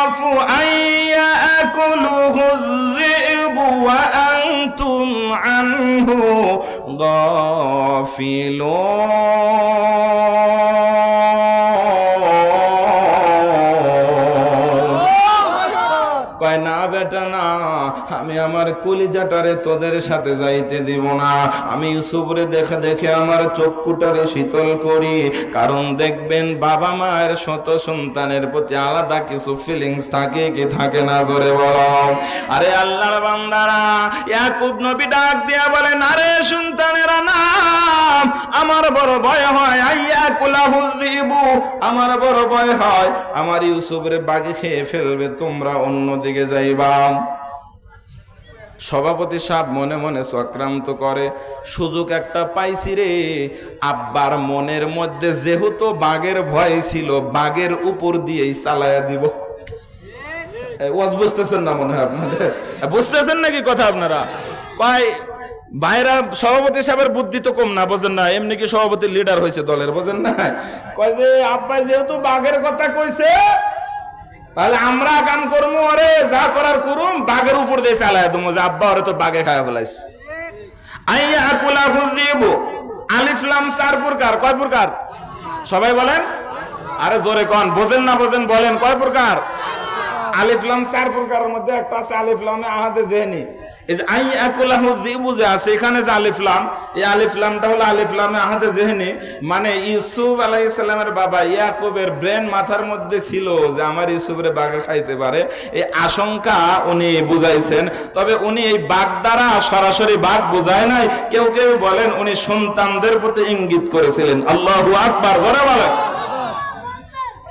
يخاف أن يأكله الذئب وأنتم عنه غافلون. কয়, না বেটা, না, আমি আমার কলিজাটারে তোদের সাথে যাইতে দিব না। আমি ইউসুফরে দেখে দেখে আমার চক্ষুটারে শীতল করি। কারণ দেখবেন বাবা মায়ের শত সন্তানের প্রতি আলাদা কিছু ফিলিংস থাকে কি থাকে না, জোরে বলো। আরে আল্লাহর বান্দারা, ইয়াকুব নবী ডাক দিয়া বলেন আরে সন্তানেরা নাম আমার বড় ভয় হয়, আইয়া কুলাহুল যিবু আমার বড় ভয় হয়। আমার ইউসুফরে বাগে খেয়ে ফেলবে, তোমরা অন্যদিকে যাইবা সভাপতি সাহেব মনে মনে চক্রান্ত করে, সুযোগ একটা পাইছি রে। আব্বার মনের মধ্যে যেহেতু বাঘের ভয় ছিল, বাঘের উপর দিয়েই চালায়া দিব। বুঝতেছেন না মনে হয় আপনাদের? বুঝতেছেন নাকি কথা আপনারা? কয়, ভাইরা সভাপতি সাহেবের বুদ্ধি তো কম না, বোঝেন না, এমনি কি সভাপতি লিডার হয়েছে দলের, বোঝেন না? কয় যে, আব্বাই যেহেতু বাঘের কথা কইছে তাহলে আমরা কাম করব আরে যা করার করুম, বাঘের উপর দিয়ে চালায় তুমি যে আব্বা ওরে তো বাঘে খাওয়া ফেলাইছে। আইয়া কুলা দিব আলিফলাম চার প্রকার, কয় প্রকার? সবাই বলেন? আরে জোরে কন, বোঝেন না বোঝেন, বলেন, কয় প্রকার? আলিফলাম চার প্রকারের মধ্যে একটা আছে আলিফলামে আহাদে জেনি এই যে আই আকুলাহু জিবু যে আছে, এখানে যে আলিফলাম এই আলিফলামটা হলো আলিফলামে আহাদে জেহেনি। মানে ইউসুফ আলাইহিস সালামের বাবা ইয়াকুবের ব্রেন মাথার মধ্যে ছিল যে আমার ইউসুফের বাঘে খাইতে পারে। এই আশঙ্কা উনি বুঝাইছেন। তবে উনি এই বাঘ দ্বারা সরাসরি বাঘ বুঝায় নাই। কেউ কেউ বলেন উনি সন্তানদের প্রতি ইঙ্গিত করেছিলেন। আল্লাহ আকবার, জোরে বলেন।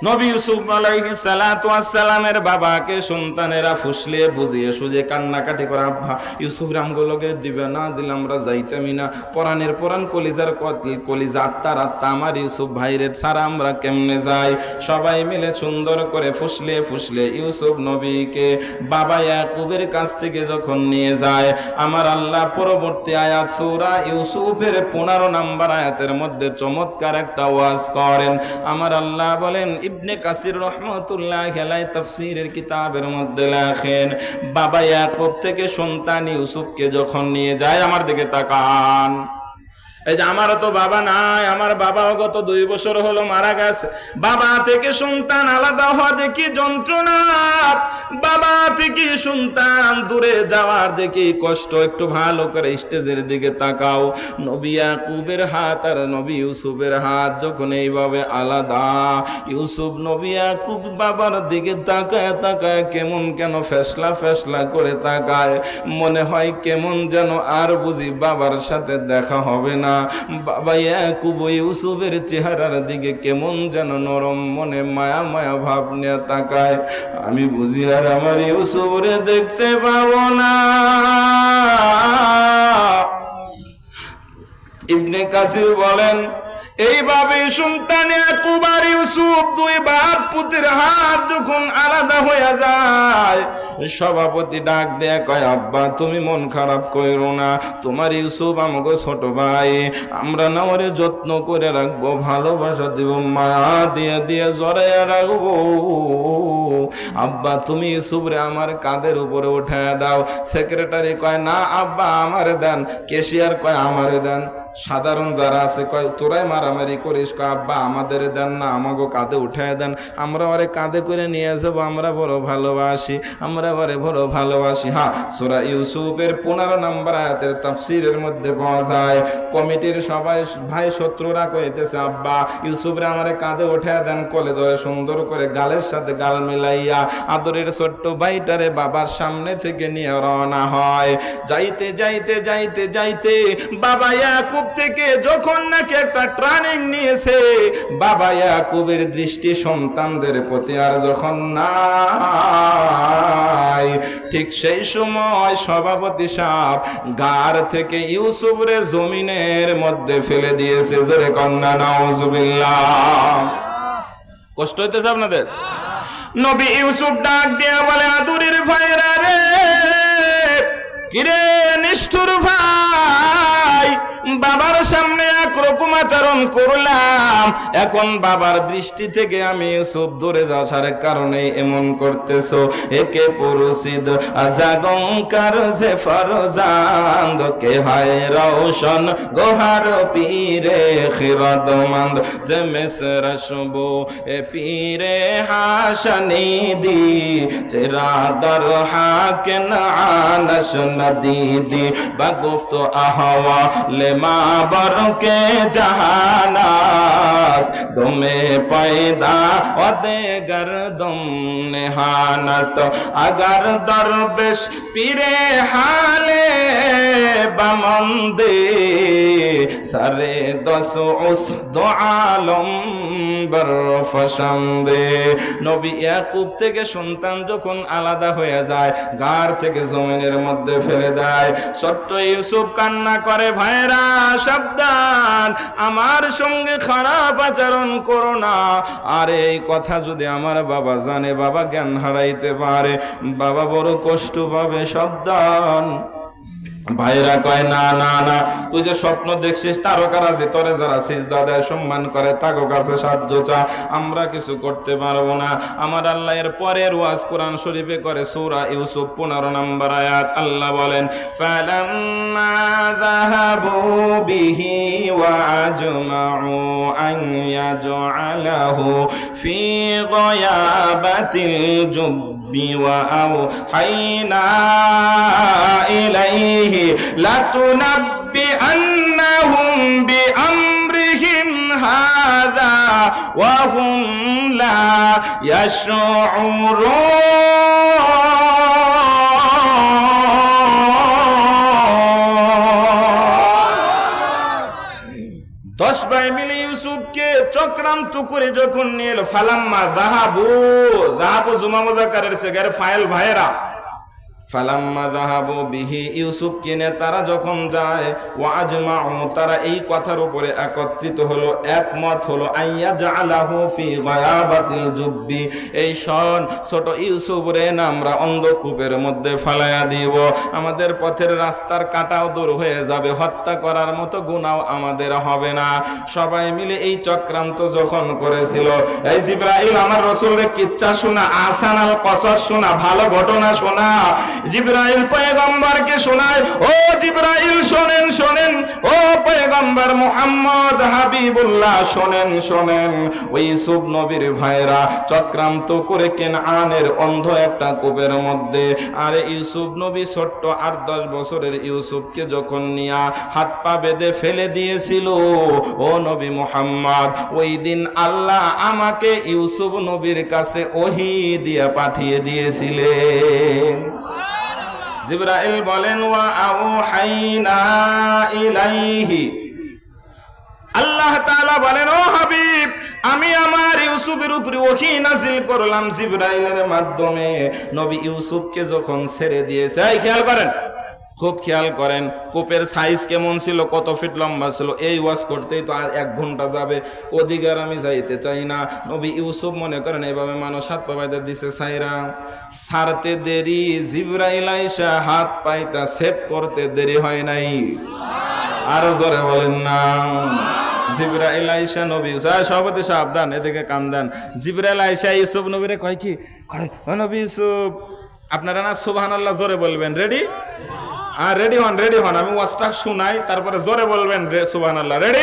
নবী ইউসুফ আলাইহিস সালাতু সালামের বাবাকে সন্তানেরা ফুসলিয়ে বুঝিয়ে সুজে কান্নাকাটি করে, আব্বা, ইউসুফ রামগুলোকে দিবে না, দিলে আমরা যাইতামই না। পরাণের পরাণ কলিজার কলিজা আত্মার আত্মা আমার ইউসুফ ভাইরে ছাড়া আমরা কেমনে যাই? সবাই মিলে সুন্দর করে ফুসলিয়ে ফুসলে ইউসুফ নবীকে বাবা ইয়াকুবের কাছ থেকে যখন নিয়ে যায়, আমার আল্লাহ পরবর্তী আয়াত সূরা ইউসুফের পনেরো নাম্বার আয়াতের মধ্যে চমৎকার একটা ওয়াজ করেন। আমার আল্লাহ বলেন ইবনে কাসির রহমতুল্লাহ খেলায় তাফসিরের কিতাবের মধ্যে লেখেন, বাবা ইয়াকুব থেকে সন্তান ইউসুফকে যখন নিয়ে যায়, আমার দিকে তাকান। এই যে আমারও তো বাবা নাই, আমার বাবাও গত দুই বছর হলো মারা গেছে। বাবা থেকে সন্তান আলাদা হওয়া কি যন্ত্রণা? বাবা থেকে সন্তান দূরে যাওয়ার কি কষ্ট? একটু ভালো করে স্টেজের দিকে তাকাও। নবী ইয়াকুবের হাত আর নবী ইউসুফের হাত যখন এইভাবে আলাদা, ইউসুফ, নবী ইয়াকুব বাবার দিকে তাকায় তাকায় কেমন কেন ফেসলা ফেসলা করে তাকায়? মনে হয় কেমন যেন আর বুঝি বাবার সাথে দেখা হবে না। বাবা ইয়াকুব ইউসুফের চেহারার দিকে কেমন যেন নরম মনে মায়া মায়া ভাব নিয়ে তাকায়। আমি বুঝি আর আমার ইউসুফরে দেখতে পাবো না। ইবনে কাসির বলেন এইভাবে সন্তানে কুবার ইউসুফ দুই বাপ পুতের হাত যখন আলাদা হয়ে যায়, সভাপতি ডাক দেয়া কয়, আব্বা, তুমি মন খারাপ করো না। তোমার ইউসুফ আমাকে ছোট ভাই। আমরা না ওরে যত্ন করে রাখব, ভালোবাসা দিব, মায়া দিয়ে দিয়ে জড়াইয়া রাখব। আব্বা, তুমি ইউসুফরে আমার কাঁধের উপরে উঠায় দাও। সেক্রেটারি কয়, না, আব্বা, আমারে দেন। কেশিয়ার কয়, আমারে দেন। সাধারণ যারা আছে, কয়, তোরাই মারামারি করিস কয় আব্বা, আমাদের দেন না আমাকে কাঁধে উঠায় দেন। আমরা ওরে কাঁধে করে নিয়ে যাব, আমরা বড় ভালোবাসি, আমরা ওরে বড় ভালোবাসি। হ্যাঁ সুরা ইউসুফের পনেরো নাম্বার আয়াতের তাফসিরের মধ্যে পাওয়া যায়, কমিটির সবাই, ভাই, শত্রুরা কইতেছে, আব্বা, ইউসুফরে আমারে কাঁধে উঠায় দেন, কলে ধরে সুন্দর করে গালের সাথে গাল মিলাইয়া আদরের ছোট্ট ভাইটারে বাবার সামনে থেকে নিয়ে রওনা হয়। যাইতে যাইতে যাইতে যাইতে বাবা ইয়াকুব থেকে যখন নাকি একটা ট্রানিং নিয়েছে, বাবা ইয়াকুবের দৃষ্টি সন্তানদের প্রতি আর যখন নাই, ঠিক সেই সময় সভাপতি সাহ গার থেকে ইউসুফরে জমিনের মধ্যে ফেলে দিয়েছে। জোরে কন্যা, নাউজুবিল্লাহ। কষ্ট হইতেছে আপনাদের? নবী ইউসুফ ডাক দিয়া বলে, আদুরির ভাইরা রে, কিরে নিষ্ঠুর ভাই বাবার সামনে একরকম আচরণ করলাম। এখন বাবার দৃষ্টি থেকে আমি ইউসুফ দূরে যাওয়ার কারণে এমন করতেছো। একে পুরুষিদ, আজাগঙ্কার যে ফরজান্দ কে হয় রৌশন গোহার পীরে খিরদমন্দ যে মেসর শুবো, এ পীরে হাসনি দি। চেরা দর হাকেন আনস নদীদি বগুফত আহওয়া লে मा बर के जहानास। तुम्हें पैदा और दे गर तुम निहानस तो अगर दरबेश पीरे हाले بمندے سارے دس اس دو আলম বরফশন্দে নবী ইয়াকুব থেকে সন্তান যখন আলাদা হয়ে যায়, গার থেকে জমিনের মধ্যে ফেলে দেয়। ছোট্ট ইউসুফ কান্না করে, ভাইরা, সাবধান, আমার সঙ্গে খারাপ আচরণ করো না। আর এই কথা যদি আমার বাবা জানে, বাবা জ্ঞান হারাইতে পারে। বাবা বড় কষ্ট পাবে, সাবধান। ভাইরা কয়, না না না, তুই যে স্বপ্ন দেখছিস, তারকারা যে তরে যারা সিজদা দেয়, সম্মান করে, তাগো কাছে সাহায্য চা। আমরা কিছু করতে পারব না। আমার আল্লাহ এর পরের ওয়াজ কোরআন শরীফে করে সূরা ইউসুফ 15 নম্বর আয়াত। আল্লাহ বলেন, ফালাম্মা ربي وأوحينا إليه لتنبئنهم بأمرهم هذا وهم لا يشعرون. চক্রান্ত করে যখন নিয়ে এলো ফালাম্মা জাহাবু জাহাবু জুমা মুজাক্কারের সেগার ফাইল ভাইরা ফালাম্মা যাহাবু বিহি ইউসুফ কিনে তারা যখন যায়, ওয়াজমাউ, তারা এই কথার উপরে একত্রিত হলো, একমত হলো, আইয়া জালাহু ফি গায়াবাতিল জুব্বি, এই শোন ছোট ইউসুফ রে না আমরা অন্ধকূপের মধ্যে ফালায়া দিব। আমাদের পথের রাস্তার কাটাও দূর হয়ে যাবে, হত্যা করার মতো গুনাও আমাদের হবে না। সবাই মিলে এই চক্রান্ত যখন করেছিল, এই জিব্রাইল, আমার রসুলের কিচ্ছা শোনা আসান আল কসস শোনা, ভালো ঘটনা শোনা জিব্রাইল পয়গম্বরকে শোনায়, ও জিব্রাইল, শোনেন শোনেন, ও পয়গম্বর মুহাম্মদ হাবিবুল্লাহ, শোনেন শোনেন। ওই ইউসুফ নবীর ভাইরা চক্রান্ত করে কেনআনের অন্ধ একটা কূপের মধ্যে, আরে ইউসুফ নবী ছোট্ট আট দশ বছরের ইউসুফকে যখন নিয়া হাত পা বেঁধে ফেলে দিয়েছিল, ও নবী মুহাম্মদ, ওই দিন আল্লাহ আমাকে ইউসুফ নবীর কাছে ওহি দিয়া পাঠিয়ে দিয়েছিলেন। জিব্রাইল বলেন, ওয়া আউহাইনা ইলাইহি। আল্লাহ তাআলা বলেন, ও হাবিব, আমি আমার ইউসুফের উপরে ওহী নাজিল করলাম জিব্রাইলের মাধ্যমে। নবী ইউসুফকে যখন ছেড়ে দিয়েছে, এই খেয়াল করেন খুব খেয়াল করেন, কোপের সাইজ কেমন ছিল, কত ফিট লম্বা ছিল, এই ওয়াশ করতেই তো আর এক ঘণ্টা যাবে। অধিকার আমি যাইতে চাই না। নবী ইউসুফ মনে করেন এইভাবে মানুষ হাত পাবাইতে দিছে সাইরা। সারতে দেরি, জিব্রাইল আইসা হাত পাইতা সেভ করতে দেরি হয় নাই। আরও জোরে বলেন না। জিব্রাইল আইসা নবী সভাপতি সাবধান এদিকে কাম দেন। জিব্রাইল ইউসুফ নবীরে কয় কি? কয় নবী ইউসুফ, আপনারা না সুবহানাল্লাহ জোরে বলবেন, রেডি? আর রেডি হন রেডি হন। আমি ওয়াজটা শুনাই তারপরে জোরে বলবেন সুবহানাল্লাহ। রেডি